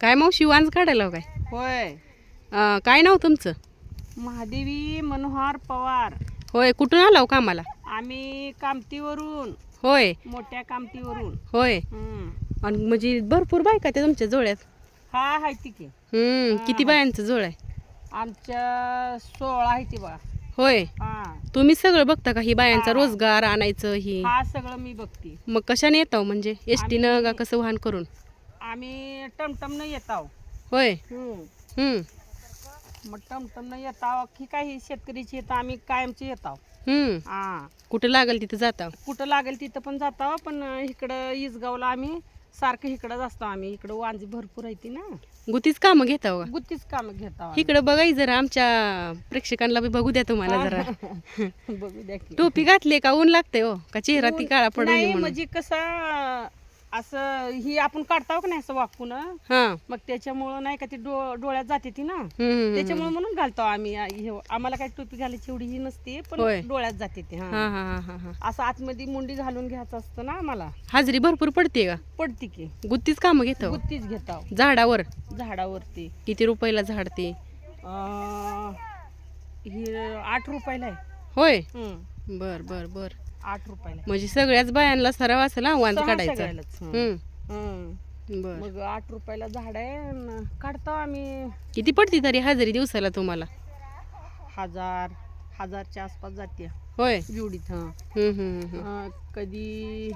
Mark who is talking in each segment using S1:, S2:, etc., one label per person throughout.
S1: काय मावशी वांज काढायला काय?
S2: होय.
S1: अं, काय नाव तुमचं?
S2: महादेवी मनोहर पवार.
S1: होय कुठून आला हो कामाला?
S2: आम्ही कामतीवरून.
S1: होय.
S2: मोठ्या कामतीवरून.
S1: होय.
S2: हम्म.
S1: आणि म्हणजे भरपूर बायका त्या तुमच्या जोळ्यात
S2: हा आहे ती की.
S1: हम्म किती बायांचं जोळ आहे?
S2: आमच्या सोळा आहे ती बघा.
S1: होय.
S2: हा.
S1: तुम्ही सगळं बघता का ही बायांचा
S2: हा.
S1: रोजगार आणायचं ही?
S2: हा सगळं मी बघते.
S1: मग कशाने येतो म्हणजे? एस टीनं का कसं वाहन करून?
S2: आम्ही टमटमनं येत आहो.
S1: होय?
S2: हम्म.
S1: हम्म.
S2: मग टमटमनं येत आहो. की काही शेतकरीची येतं आम्ही कायमची येत आहो.
S1: हम्म.
S2: हा.
S1: कुठं लागल तिथं जाता
S2: कुठं लागेल तिथं पण जात आहो पण इकडं इसगावला आम्ही सारखं इकडंच असतो आम्ही. इकडं वांजी भरपूर आहे ती ना.
S1: गुतीच कामं घेता हो? का
S2: गुत्तीच कामं घेत आहो आम्ही.
S1: इकडं बघाय जरा आमच्या प्रेक्षकांना बी बघू द्या तुम्हाला जरा.
S2: बघू द्या की.
S1: टोपी घातली का? ऊन लागते हो. का चेहरा ती काळा पडू नये
S2: नाही
S1: म्हणून?
S2: म्हणजे कसं असं ही आपण काढताव का नाही असं वाकून?
S1: हा.
S2: मग त्याच्यामुळं नाही का ती डो डोळ्यात जाते ती ना?
S1: हम्म, हम्म,
S2: त्याच्यामुळे म्हणून घालतो आम्ही. आ- हे- आम्हाला काही टोपी घालायची एवढी ही नसते पण
S1: होय.
S2: डोळ्यात जाते ती हा.
S1: हा हा हा हा हा.
S2: असं आतमध्ये मुंडी घालून घ्यायचं असतं ना आम्हाला.
S1: हाजरी भरपूर पडते का?
S2: पडती की.
S1: गुत्तीच कामं घेतो
S2: गुत्तीच घेताव.
S1: झाडावर?
S2: झाडावरती.
S1: किती रुपयाला झाड ते?
S2: अं, ही आठ रुपयाला आहे.
S1: होय?
S2: हम्म,
S1: बर बर बर.
S2: आठ रुपयाला.
S1: म्हणजे सगळ्याच बायांना सराव असेल हा वांज
S2: सहा
S1: काढायचा
S2: सगळ्यालाच, हं.
S1: हम्म
S2: हं.
S1: बर
S2: मग आठ रुपयाला झाड आहे अन काढतो आम्ही
S1: किती पडती तरी हाजरी दिवसाला तुम्हाला
S2: हजार हजारच्या आसपास जाते
S1: होय
S2: जुडीत हं.
S1: हम्म हम्म हम्म.
S2: अं, कधी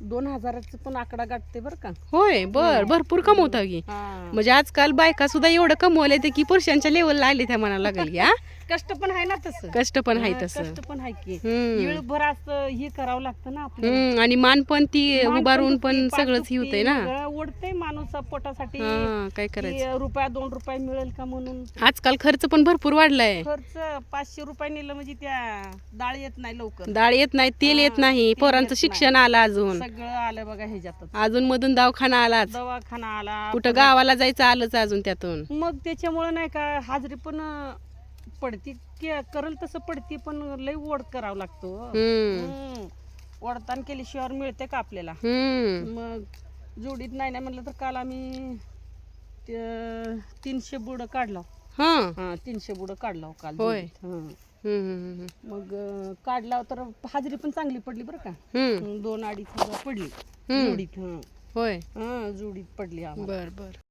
S2: दोन हजाराचं पण आकडा गाठते बरं का
S1: होय बर भरपूर कमवता की
S2: हा.
S1: म्हणजे आजकाल बायका सुद्धा एवढं कमवले ते की पुरुषांच्या लेवलला आले त्या म्हणायला लागेल हा
S2: कष्ट पण आहे ना तसं.
S1: कष्ट पण आहे तसं.
S2: कष्ट पण आहे की.
S1: हम्म.
S2: वेळभर असं हे करावं लागतं ना आपल्याला.
S1: हम्म आणि मान पण ती
S2: मान
S1: उभारून पण सगळंच ही होतंय ना.
S2: सगळं ओढतंय माणूस पोटासाठी.
S1: हा काय करायचं?
S2: रुपया दोन रुपये मिळेल का म्हणून?
S1: आजकाल खर्च पण भरपूर वाढलाय.
S2: खर्च पाचशे रुपये नेलं म्हणजे त्या डाळ येत नाही लवकर.
S1: डाळ येत नाही तेल येत नाही
S2: तेल
S1: पोरांचं
S2: येत
S1: शिक्षण आलं अजून.
S2: सगळं आलं बघा ह्याच्यातच.
S1: अजून मधून दवाखाना आलाच.
S2: दवाखाना आला
S1: कुठं गावाला जायचं आलंच अजून त्यातून.
S2: मग त्याच्यामुळं नाही का हाजरी पण पडती. के- करल तसं पडती पण लय ओढ करावं लागतो
S1: हम्म.
S2: हम्म. ओढताना केल्याशिवाय मिळते का आपल्याला?
S1: हम्म.
S2: मग जोडीत नाही नाही म्हणलं तर काल आम्ही ते- तीनशे बुड काढला.
S1: हा.
S2: हा तीनशे बुड काढला काल
S1: होय.
S2: जोडीत. हं.
S1: हम्म हम्म.
S2: मग अं, काढला तर हाजरी पण चांगली पडली बरं का.
S1: हम्म.
S2: दोन अडीच हजार पडली
S1: हम्म.
S2: जोडीत हं.
S1: होय.
S2: हं, जोडीत पडली आम्हाला.
S1: बर बर.